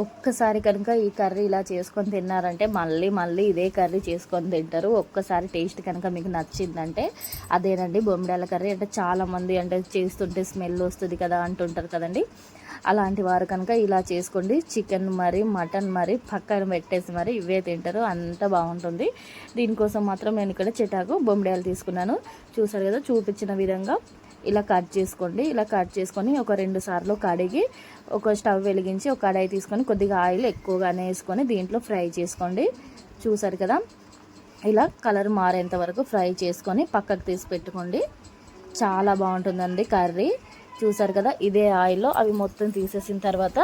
ఒక్కసారి కనుక ఈ కర్రీ ఇలా చేసుకొని తిన్నారంటే మళ్ళీ మళ్ళీ ఇదే కర్రీ చేసుకొని తింటారు. ఒక్కసారి టేస్ట్ కనుక మీకు నచ్చిందంటే అదేనండి బొమ్మిడాల కర్రీ. అంటే చాలామంది అంటే చేస్తుంటే స్మెల్ వస్తుంది కదా అంటుంటారు కదండి. అలాంటి వారు కనుక ఇలా చేసుకోండి. చికెన్ మరి మటన్ మరి పక్కన పెట్టేసి మరి ఇవే తింటారు. అంత బాగుంటుంది. దీనికోసం మాత్రం నేను ఇక్కడ చిటాకు బొమ్మిడాలు తీసుకున్నాను. చూసారు కదా చూపించిన విధంగా ఇలా కట్ చేసుకోండి. ఇలా కట్ చేసుకొని ఒక రెండు సార్లు కడిగి ఒక స్టవ్ వెలిగించి ఒక కడాయి తీసుకొని కొద్దిగా ఆయిల్ ఎక్కువగానే వేసుకొని దీంట్లో ఫ్రై చేసుకోండి. చూసారు కదా? ఇలా కలర్ మారేంత వరకు ఫ్రై చేసుకొని పక్కకు తీసి పెట్టుకోండి. చాలా బాగుంటుందండి కర్రీ. చూసారు కదా? ఇదే ఆయిల్లో అవి మొత్తం తీసేసిన తర్వాత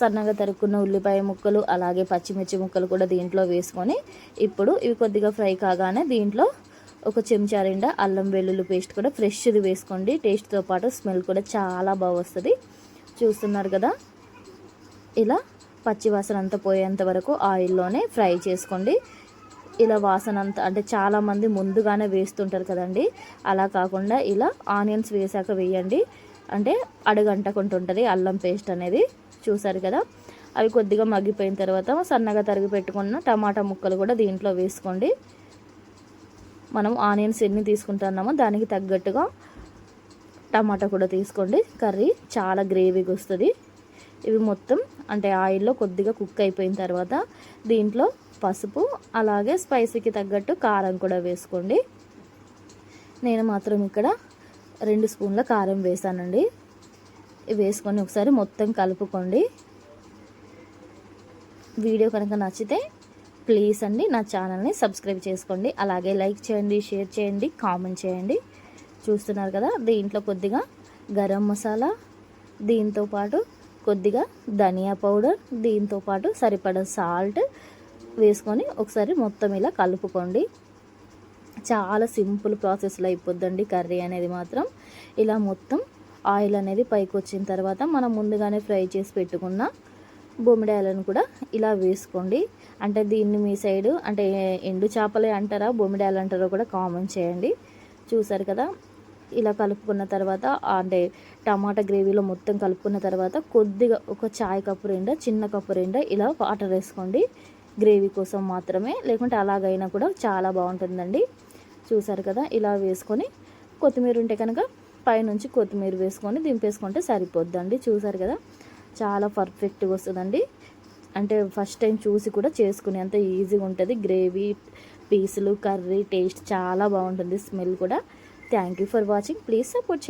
సన్నగా తరుక్కున్న ఉల్లిపాయ ముక్కలు అలాగే పచ్చిమిర్చి ముక్కలు కూడా దీంట్లో వేసుకొని ఇప్పుడు ఇవి కొద్దిగా ఫ్రై కాగానే దీంట్లో ఒక చెంచా నిండా అల్లం వెల్లుల్లి పేస్ట్ కూడా ఫ్రెష్ది వేసుకోండి. టేస్ట్తో పాటు స్మెల్ కూడా చాలా బాగా వస్తుంది. చూస్తున్నారు కదా? ఇలా పచ్చి వాసన అంతా పోయేంత వరకు ఆయిల్లోనే ఫ్రై చేసుకోండి. ఇలా వాసన అంతా అంటే చాలామంది ముందుగానే వేస్తుంటారు కదండి. అలా కాకుండా ఇలా ఆనియన్స్ వేసాక వేయండి. అంటే అడుగంటకుంటుంటుంది అల్లం పేస్ట్ అనేది. చూసారు కదా? అవి కొద్దిగా మగ్గిపోయిన తర్వాత సన్నగా తరిగి పెట్టుకున్న టమాటా ముక్కలు కూడా దీంట్లో వేసుకోండి. మనం ఆనియన్స్ ఎన్ని తీసుకుంటున్నామో దానికి తగ్గట్టుగా టమాటా కూడా తీసుకోండి. కర్రీ చాలా గ్రేవీగా వస్తుంది. ఇవి మొత్తం అంటే ఆయిల్లో కొద్దిగా కుక్ అయిపోయిన తర్వాత దీంట్లో పసుపు అలాగే స్పైసీకి తగ్గట్టు కారం కూడా వేసుకోండి. నేను మాత్రం ఇక్కడ రెండు స్పూన్ల కారం వేసానండి. ఇవి వేసుకొని ఒకసారి మొత్తం కలుపుకోండి. వీడియో కనుక నచ్చితే ప్లీజ్ అండి నా ఛానల్ని సబ్స్క్రైబ్ చేసుకోండి. అలాగే లైక్ చేయండి షేర్ చేయండి కామెంట్ చేయండి. చూస్తున్నారు కదా దీంట్లో కొద్దిగా గరం మసాలా దీంతో పాటు కొద్దిగా ధనియా పౌడర్ దీంతో పాటు సరిపడ సాల్ట్ వేసుకొని ఒకసారి మొత్తం ఇలా కలుపుకోండి. చాలా సింపుల్ ప్రాసెస్లో అయిపోద్దండి కర్రీ అనేది మాత్రం. ఇలా మొత్తం ఆయిల్ అనేది పైకి వచ్చిన తర్వాత మనం ముందుగానే ఫ్రై చేసి పెట్టుకున్న బొమ్మిడాయలను కూడా ఇలా వేసుకోండి. అంటే దీన్ని మీ సైడు అంటే ఎండు చేపలే అంటారా బొమ్మిడాయలు అంటారో కూడా కామెంట్ చేయండి. చూసారు కదా? ఇలా కలుపుకున్న తర్వాత అంటే టమాటా గ్రేవీలో మొత్తం కలుపుకున్న తర్వాత కొద్దిగా ఒక చాయ్ కప్పు రెండా చిన్న కప్పు రెండా ఇలా వాటర్ వేసుకోండి. గ్రేవీ కోసం మాత్రమే లేకుంటే అలాగైనా కూడా చాలా బాగుంటుందండి. చూసారు కదా? ఇలా వేసుకొని కొత్తిమీర ఉంటే కనుక పైనుంచి కొత్తిమీర వేసుకొని దింపేసుకుంటే సరిపోద్దండి. చూసారు కదా? చాలా పర్ఫెక్ట్గా వస్తుందండి. అంటే ఫస్ట్ టైం చూసి కూడా చేసుకునే అంత ఈజీగా ఉంటుంది. గ్రేవీ పీసులు కర్రీ టేస్ట్ చాలా బాగుంటుంది. స్మెల్ కూడా. Thank you for watching. Please support